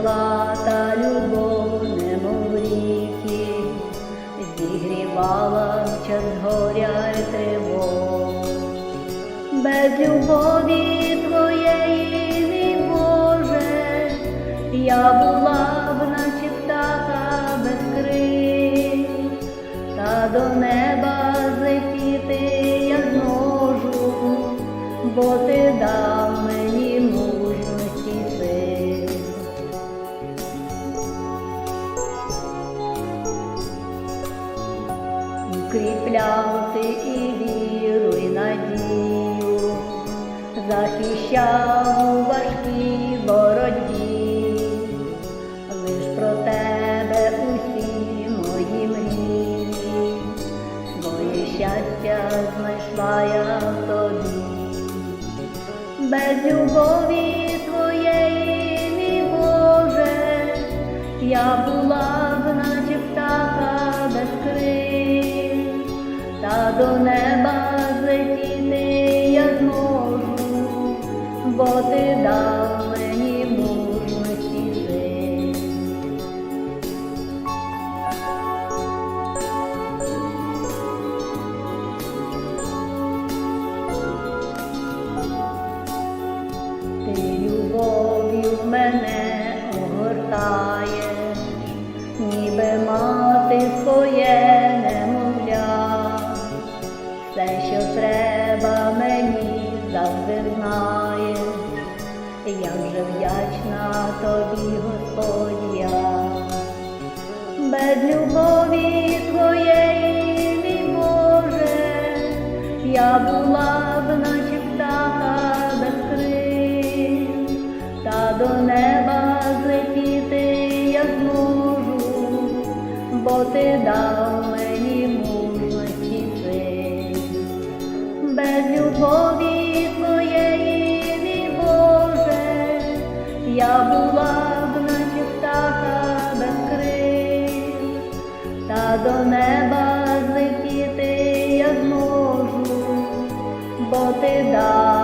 і текла та любов, немов ріки, зігрівала в час горя й тривог. Без любові твоєї, мій Боже, я була Укріпляв ти і віру, і надію, захищав у важкій боротьбі, лиш про тебе усі мої мрії, своє щастя знайшла я в тобі, без любові твоєї, мій Боже, я була б наче птаха до неба злетіти я зможу, бо ти дав мені мужності сил. Ти любов'ю мене огортаєш, ніби мати своє тобі, Господь я. Без любові твоєї, мій Боже, я була б наче птаха без крил, та до неба злетіти я зможу, бо ти дав мені мужності сил. Без любові Я була б наче птаха без крил, та до неба злетіти я зможу, бо ти дав.